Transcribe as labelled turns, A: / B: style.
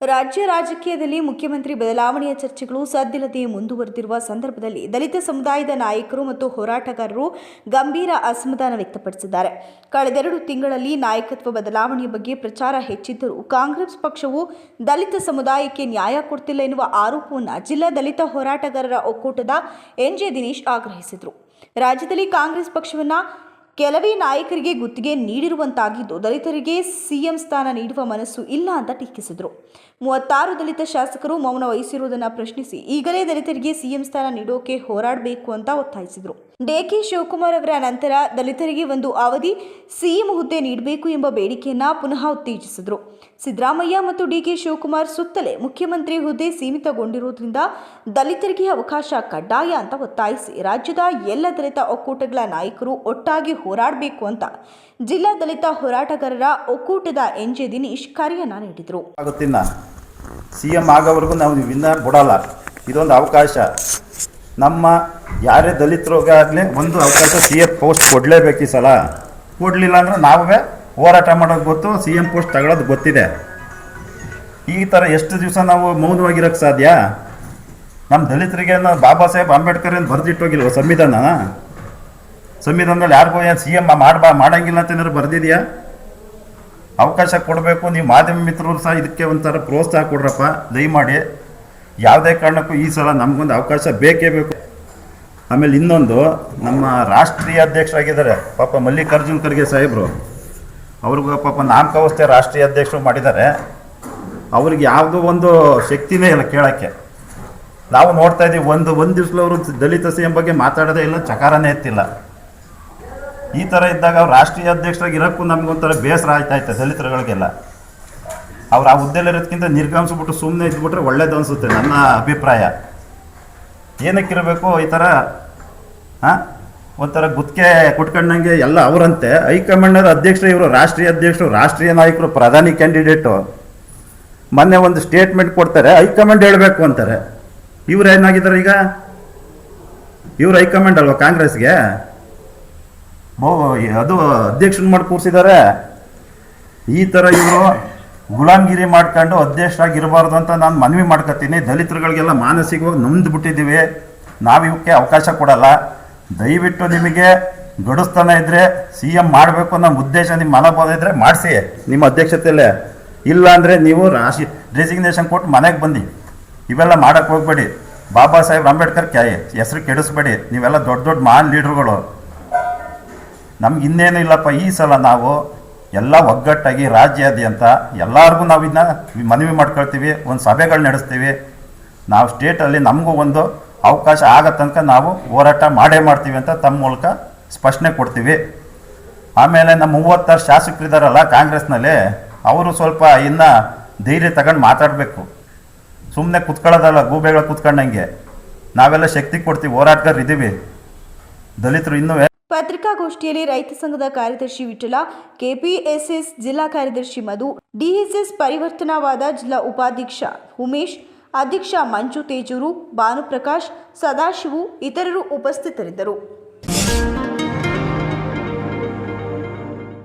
A: ರಾಜ್ಯ ರಾಜಕೀಯದಲ್ಲಿ ಮುಖ್ಯಮಂತ್ರಿ ಬದಲಾವಣೆಯ ಚರ್ಚೆಗಳು ಸದ್ದಿಲ್ಲದೆ ಮುಂದುವರೆದಿರುವ ಸಂದರ್ಭದಲ್ಲಿ ದಲಿತ ಸಮುದಾಯದ ನಾಯಕರು ಮತ್ತು ಹೋರಾಟಗಾರರು ಗಂಭೀರ ಅಸಮಾಧಾನ ವ್ಯಕ್ತಪಡಿಸಿದ್ದಾರೆ. ಕಳೆದೆರಡು ತಿಂಗಳಲ್ಲಿ ನಾಯಕತ್ವ ಬದಲಾವಣೆಯ ಬಗ್ಗೆ ಪ್ರಚಾರ ಹೆಚ್ಚಿದ್ದರೂ ಕಾಂಗ್ರೆಸ್ ಪಕ್ಷವು ದಲಿತ ಸಮುದಾಯಕ್ಕೆ ನ್ಯಾಯ ಕೊಡ್ತಿಲ್ಲ ಎನ್ನುವ ಆರೋಪವನ್ನು ಜಿಲ್ಲಾ ದಲಿತ ಹೋರಾಟಗಾರರ ಒಕ್ಕೂಟದ ಎನ್ಜೆ ದಿನೇಶ್ ಆಗ್ರಹಿಸಿದರು. ರಾಜ್ಯದಲ್ಲಿ ಕಾಂಗ್ರೆಸ್ ಪಕ್ಷವನ್ನು ಕೆಲವೇ ನಾಯಕರಿಗೆ ಗುತ್ತಿಗೆ ನೀಡಿರುವಂತಾಗಿದ್ದು ದಲಿತರಿಗೆ ಸಿಎಂ ಸ್ಥಾನ ನೀಡುವ ಮನಸ್ಸು ಇಲ್ಲ ಅಂತ ಟೀಕಿಸಿದರು. ಮೂವತ್ತಾರು ದಲಿತ ಶಾಸಕರು ಮೌನ ವಹಿಸಿರುವುದನ್ನು ಪ್ರಶ್ನಿಸಿ ಈಗಲೇ ದಲಿತರಿಗೆ ಸಿಎಂ ಸ್ಥಾನ ನೀಡೋಕೆ ಹೋರಾಡಬೇಕು ಅಂತ ಒತ್ತಾಯಿಸಿದರು. ಡಿಕೆ ಶಿವಕುಮಾರ್ ಅವರ ನಂತರ ದಲಿತರಿಗೆ ಒಂದು ಅವಧಿ ಸಿಎಂ ಹುದ್ದೆ ನೀಡಬೇಕು ಎಂಬ ಬೇಡಿಕೆಯನ್ನು ಪುನಃ ಉತ್ತೇಜಿಸಿದರು. ಸಿದ್ದರಾಮಯ್ಯ ಮತ್ತು ಡಿಕೆ ಶಿವಕುಮಾರ್ ಸುತ್ತಲೇ ಮುಖ್ಯಮಂತ್ರಿ ಹುದ್ದೆ ಸೀಮಿತಗೊಂಡಿರುವುದರಿಂದ ದಲಿತರಿಗೆ ಅವಕಾಶ ಕಡ್ಡಾಯ ಅಂತ ಒತ್ತಾಯಿಸಿ ರಾಜ್ಯದ ಎಲ್ಲ ದಲಿತ ಒಕ್ಕೂಟಗಳ ನಾಯಕರು ಒಟ್ಟಾಗಿ ಹೋರಾಡಬೇಕು ಅಂತ ಜಿಲ್ಲಾ ದಲಿತ ಹೋರಾಟಗಾರರ ಒಕ್ಕೂಟದ ಎನ್ಜೆ ದಿನೇಶ್ ಕರೆಯನ್ನ ನೀಡಿದರು.
B: ಸಿಎಂ ಆಗೋವರೆಗೂ ನಾವು ಬಿಡಲ್ಲ. ಇದೊಂದು ಅವಕಾಶ. ನಮ್ಮ ಯಾರೇ ದಲಿತರಿಗಾಗಲಿ ಒಂದು ಅವಕಾಶ ಸಿ ಎಫ್ ಪೋಸ್ಟ್ ಕೊಡಲೇಬೇಕು ಈ ಸಲ. ಕೊಡಲಿಲ್ಲ ಅಂದ್ರೆ ನಾವೇ ಹೋರಾಟ ಮಾಡೋದು ಗೊತ್ತು, ಸಿ ಎಂ ಪೋಸ್ಟ್ ತಗೊಳ್ಳೋದು ಗೊತ್ತಿದೆ. ಈ ಥರ ಎಷ್ಟು ದಿವಸ ನಾವು ಮೌನವಾಗಿರೋಕ್ಕೆ ಸಾಧ್ಯ? ನಮ್ಮ ದಲಿತರಿಗೆ ಬಾಬಾ ಸಾಹೇಬ್ ಅಂಬೇಡ್ಕರ್ ಏನು ಬರೆದಿಟ್ಟೋಗಿಲ್ವ ಸಂವಿಧಾನ? ಸಂವಿಧಾನದಲ್ಲಿ ಯಾರಿಗೂ ಏನು ಸಿ ಎಂ ಮಾಡ್ಬಾ, ಮಾಡಂಗಿಲ್ಲ ಅಂತ ಏನಾದ್ರು ಬರೆದಿದೆಯಾ? ಅವಕಾಶ ಕೊಡಬೇಕು, ನೀವು ಮಾಧ್ಯಮ ಮಿತ್ರರು ಸಹ ಇದಕ್ಕೆ ಒಂಥರ ಪ್ರೋತ್ಸಾಹ ಕೊಡ್ರಪ್ಪ, ದಯಮಾಡಿ. ಯಾವುದೇ ಕಾರಣಕ್ಕೂ ಈ ಸಲ ನಮಗೊಂದು ಅವಕಾಶ ಬೇಕೇ ಬೇಕು. ಆಮೇಲೆ ಇನ್ನೊಂದು, ನಮ್ಮ ರಾಷ್ಟ್ರೀಯ ಅಧ್ಯಕ್ಷರಾಗಿದ್ದಾರೆ, ಪಾಪ ಮಲ್ಲಿಕಾರ್ಜುನ್ ಖರ್ಗೆ ಸಾಹೇಬರು. ಅವ್ರಿಗೂ ಪಾಪ ನಾಮಕಾವಸ್ಥೆ ರಾಷ್ಟ್ರೀಯ ಅಧ್ಯಕ್ಷರು ಮಾಡಿದ್ದಾರೆ. ಅವ್ರಿಗೆ ಯಾವುದೋ ಒಂದು ಶಕ್ತಿನೇ ಇಲ್ಲ ಕೇಳೋಕ್ಕೆ. ನಾವು ನೋಡ್ತಾ ಇದ್ದೀವಿ, ಒಂದು ಒಂದು ದಿವ್ಸಲೂ ಅವರು ದಲಿತ ಸಿ ಎಂ ಬಗ್ಗೆ ಮಾತಾಡೋದೇ ಇಲ್ಲ, ಚಕಾರನೇ ಎತ್ತಿಲ್ಲ. ಈ ಥರ ಇದ್ದಾಗ ಅವ್ರು ರಾಷ್ಟ್ರೀಯ ಅಧ್ಯಕ್ಷರಾಗಿ ಇರೋಕ್ಕೂ ನಮಗೊಂಥರ ಬೇಸರ ಆಯ್ತಾಯ್ತು ದಲಿತರುಗಳಿಗೆಲ್ಲ. ಅವ್ರು ಆ ಹುದ್ದೆಲಿರೋದಕ್ಕಿಂತ ನಿರ್ಗಮಿಸ್ಬಿಟ್ಟು ಸುಮ್ಮನೆ ಇದ್ಬಿಟ್ರೆ ಒಳ್ಳೇದು ಅನಿಸುತ್ತೆ, ನನ್ನ ಅಭಿಪ್ರಾಯ. ಏನಕ್ಕಿರಬೇಕು ಈ ಥರ ಹಾಂ ಒಂಥರ ಗುತ್ತಿಗೆ ಕುಟ್ಕೊಂಡಂಗೆ ಎಲ್ಲ ಅವರಂತೆ. ಹೈಕಮಾಂಡ್ನ ಅಧ್ಯಕ್ಷರು ಇವರು, ರಾಷ್ಟ್ರೀಯ ಅಧ್ಯಕ್ಷರು, ರಾಷ್ಟ್ರೀಯ ನಾಯಕರು, ಪ್ರಧಾನಿ ಕ್ಯಾಂಡಿಡೇಟು. ಮೊನ್ನೆ ಒಂದು ಸ್ಟೇಟ್ಮೆಂಟ್ ಕೊಡ್ತಾರೆ, ಹೈಕಮಾಂಡ್ ಹೇಳಬೇಕು ಅಂತಾರೆ. ಇವ್ರು ಏನಾಗಿದ್ದಾರೆ ಈಗ? ಇವ್ರು ಹೈಕಮಾಂಡ್ ಅಲ್ವಾ ಕಾಂಗ್ರೆಸ್ಗೆ? ಅದು ಅಧ್ಯಕ್ಷನ ಮಾಡಿ ಕೂರಿಸಿದ್ದಾರೆ. ಈ ಥರ ಇವರು ಗುಲಾಮ್ಗಿರಿ ಮಾಡ್ಕೊಂಡು ಅಧ್ಯಕ್ಷರಾಗಿರಬಾರ್ದು ಅಂತ ನಾನು ಮನವಿ ಮಾಡ್ಕೊತೀನಿ ದಲಿತರುಗಳಿಗೆಲ್ಲ ಮಾನಸಿಕವಾಗಿ ನೊಂದು ಬಿಟ್ಟಿದ್ದೀವಿ ನಾವು ಇವಕ್ಕೆ ಅವಕಾಶ ಕೊಡಲ್ಲ. ದಯವಿಟ್ಟು ನಿಮಗೆ ಗಡಿಸ್ತಾನ ಇದ್ದರೆ ಸಿ ಎಂ ಮಾಡಬೇಕು ಅನ್ನೋ ಉದ್ದೇಶ ನಿಮ್ಮ ಮನೋಭಾವ ಇದ್ದರೆ ಮಾಡಿಸಿ. ನಿಮ್ಮ ಅಧ್ಯಕ್ಷತೆಯಲ್ಲೇ. ಇಲ್ಲ ಅಂದರೆ ನೀವು ರಾಶಿ ರೆಸಿಗ್ನೇಷನ್ ಕೊಟ್ಟು ಮನೆಗೆ ಬನ್ನಿ. ಇವೆಲ್ಲ ಮಾಡೋಕ್ಕೆ ಹೋಗ್ಬೇಡಿ. ಬಾಬಾ ಸಾಹೇಬ್ ಅಂಬೇಡ್ಕರ್ ಕ್ಯಾಯಿ ಹೆಸರು ಕೆಡಿಸ್ಬೇಡಿ. ನೀವೆಲ್ಲ ದೊಡ್ಡ ದೊಡ್ಡ ಮಹಾನ್ ಲೀಡ್ರುಗಳು. ನಮ್ಗೆ ಇನ್ನೇನು ಇಲ್ಲಪ್ಪ, ಈ ಸಲ ನಾವು ಎಲ್ಲ ಒಗ್ಗಟ್ಟಾಗಿ ರಾಜ್ಯಾದ್ಯಂತ ಎಲ್ಲರಿಗೂ ನಾವು ಇದನ್ನ ಮನವಿ ಮಾಡ್ಕೊಳ್ತೀವಿ, ಒಂದು ಸಭೆಗಳು ನಡೆಸ್ತೀವಿ. ನಾವು ಸ್ಟೇಟಲ್ಲಿ ನಮಗೂ ಒಂದು ಅವಕಾಶ ಆಗೋ ತನಕ ನಾವು ಹೋರಾಟ ಮಾಡೇ ಮಾಡ್ತೀವಿ ಅಂತ ತಮ್ಮ ಮೂಲಕ ಸ್ಪಷ್ಟನೆ ಕೊಡ್ತೀವಿ. ಆಮೇಲೆ ನಮ್ಮ ಮೂವತ್ತಾರು ಶಾಸಕರಿದ್ದಾರಲ್ಲ ಕಾಂಗ್ರೆಸ್ನಲ್ಲಿ, ಅವರು ಸ್ವಲ್ಪ ಇನ್ನು ಧೈರ್ಯ ತಗೊಂಡು ಮಾತಾಡಬೇಕು. ಸುಮ್ಮನೆ ಕುತ್ಕೊಳ್ಳೋದಲ್ಲ, ಗೂಬೆಗಳು ಕುತ್ಕೊಂಡಂಗೆ. ನಾವೆಲ್ಲ ಶಕ್ತಿ ಕೊಡ್ತೀವಿ ಹೋರಾಟಗಾರರು ಇದ್ದೀವಿ ದಲಿತರು ಇನ್ನೂ
A: ಪತ್ರಿಕಾಗೋಷ್ಠಿಯಲ್ಲಿ ರೈತ ಸಂಘದ ಕಾರ್ಯದರ್ಶಿ ವಿಠಲ, ಕೆಪಿಎಸ್ಎಸ್ ಜಿಲ್ಲಾ ಕಾರ್ಯದರ್ಶಿ ಮಧು, ಡಿಎಸ್ಎಸ್ ಪರಿವರ್ತನಾವಾದ ಜಿಲ್ಲಾ ಉಪಾಧ್ಯಕ್ಷ ಉಮೇಶ್, ಅಧ್ಯಕ್ಷ ಮಂಜು ತೇಜೂರು, ಭಾನುಪ್ರಕಾಶ್, ಸದಾಶಿವು, ಇತರರು ಉಪಸ್ಥಿತರಿದ್ದರು.